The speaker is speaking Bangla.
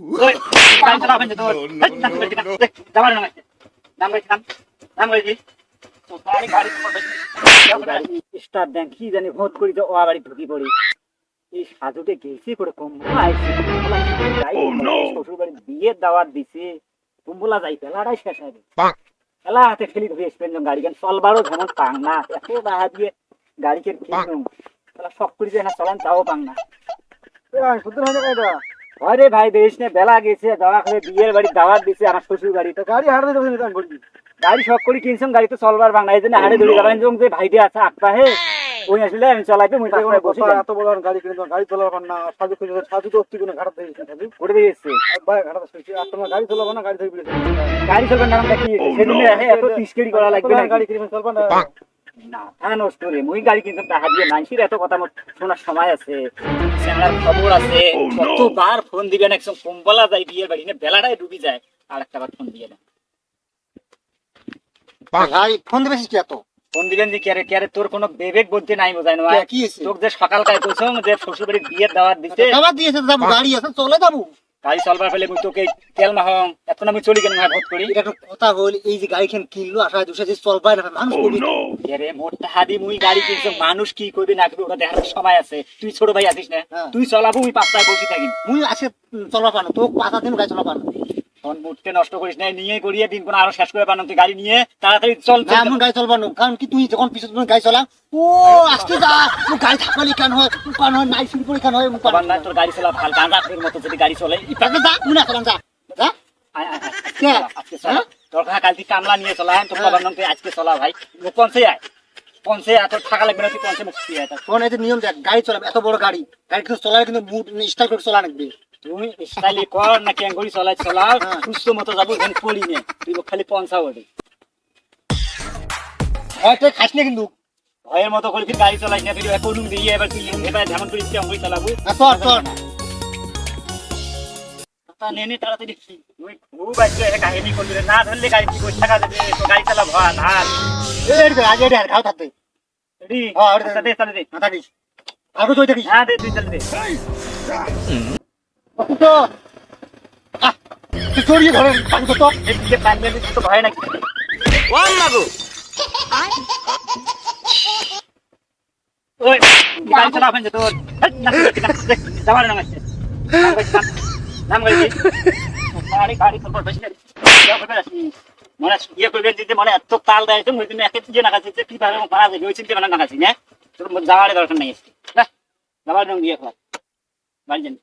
ওই গাড়ি যে যাবার নাম নাম করে দিই। তো গাড়ি গাড়ি। স্টার দেন কি জানি ভোট করি তো ও বাড়ি ঢুকি পড়ি। এই সাধুকে গেছি করে যাই শ্বশুর বাড়ি বিয়ের দাওয়াত দিছে। কম্বলা যাই পেলাটাই শেষ হবে পেলা হাতে ফেলি ধরে এসবেন গাড়ি গান চলবারও যেমন পাং না। এত বাহা দিয়ে গাড়িকে কিনুম পেলা শখ করি যায় না চলান তাও পাং না। শুদ্ধ হয়ে যাবে আরে ভাই দেশ নে বেলা গেছে দাওয়া করে বিয়ের বাড়ি দাওয়াত দিছে আমার শ্বশুর বাড়ি। তো গাড়ি হারতে দেবেন রিটার্ন করবি গাড়ি শখ করে কিনছম গাড়ি তো চলবার বাংলা এই জন্য হাড়ে ধরে যাবেন যে ভাইটি আছে আকপা হে ওই আসলে আমি চলাইতে মুই পাশে বসে এত বড় গাড়ি কিনে গাড়ি চলাবার না সাজু খুঁজে সাজু তো অতি কোনো ঘাটা দিয়ে সাজু। করে দিয়েছে ভাই ঘাটা শুনছি আর তোমার গাড়ি চলাবো না গাড়ি ধরে বিলে গাড়ি চলবার নামটা কি? সেদিন এত তিসকেরি করা লাগবে না গাড়ি কিনে চলবা না। না নষ্ট রে। মুই গাড়ি কিনতাম টাকা দিয়ে মানসির এত কথা শোনার সময় আছে। চ্যাংড়ার খবর আছে। কতবার ফোন দিবেন একদম কম্বলা যায় বিয়ের বাড়ি না বেলাটাই ডুবি যায়। আর একটা বার ফোন দিয়ে দেন ভাই ফোন দিবেছিস কি এত? ফোন দিবেন যে তোর কোনো বিবেক বলতে নাই বোঝায় না কি তোকে যে সকাল কায় কইছম যে শ্বশুর বাড়ির বিয়ের দাওয়াত দিতে দিয়েছে যাব গাড়ি আছে চলে যাব। গাড়ি চলবার ফেলে মুই তোকে তেল মাহং এখন আমি চলি কেন ভোট করি? এটা একটা কথা হইল এই যে গাড়ি খান কিনলো আশা দুশা যে চলবাই না মানুষ করবি। এরে মোর হাদি মুই গাড়ি কিনছো মানুষ কি করবে না করবে ওটা দেখার সময় আছে। তুই ছোট ভাই আছিস না? হ্যাঁ। তুই চলাবো মুই পাঁচটায় বসে থাকি। মুই আছে চলবা পানো তোক পাতা দিন গাড়ি চলা পানো ফোন নষ্ট করিস না নিয়ে দিন কোন আরও শেষ করে পানো তুই গাড়ি নিয়ে। তাড়াতাড়ি চল এমন গাড়ি কারণ কি তুই যখন পিছনে তুমি গাড়ি চলা ও আজকে যা তুই গাড়ি থাকলে কেন হয় তুই হয় নাই শুরু করে কেন হয় মুখ না তোর গাড়ি চলা ভালো গাঁজাখের মতো যদি গাড়ি চলে। যা তুই না চলাম যা যা। আজকে চলা। হ্যাঁ? তোর কাছে কাল তুই কামলা নিয়ে চলা তোর হ্যাঁ। বাবার নাম তুই আজকে চলা ভাই। আয়? আয়? তোর থাকা লাগবে না তুই মুক্তি আয়? ফোন এই নিয়ম দেখ গাড়ি চলাবে এত বড় গাড়ি। গাড়ি কিন্তু চলালে কিন্তু মুড স্টাইল করে চলা লাগবে। তুমি স্টাইলি কর না ক্যাঙ্গুরি চলাই চলাও হ্যাঁ। সুস্থ মতো যাব যেন পড়ি নে তুই খালি পঞ্চা ওঠে হয়তো খাস না কিন্তু। ভয়ের মতো করে তুই গাড়ি চালাই না তুই এখন দিয়ে এবার তুই এবার যেমন চালাবো? হ্যাঁ, চল চল নেনে তাড়াতাড়ি তুই খুব আজকে একটা কাহিনী করবি না ধরলে গাড়ি কি করে থাকা যাবে তো গাড়ি চালা ভাত হাত এই রে আজ এর থাকতে। রেডি? হ্যাঁ, ওটা আচ্ছা, দে চালে দে। আগে তুই হ্যাঁ দে তুই চালে দে। চড়িয়ে ধরেন পানি তো এদিকে পানি দিতে তো ভয় নাকি ওই গাড়ি চালা যে তোর যাবার নাম আছে। নাম দিই। গাড়ি গাড়ি তো বেশি না। ইয়া। মনে ইয়ে করবে যদি মনে এত তাল দেয় তো মুই একে দিয়ে নাকাছি যে কি ভাবে মারা যাবে ওই চিন্তা মানে নাকাছি না তোর যাওয়ার দরকার নাই যাবার রং দিয়ে খা। বাড়ি যান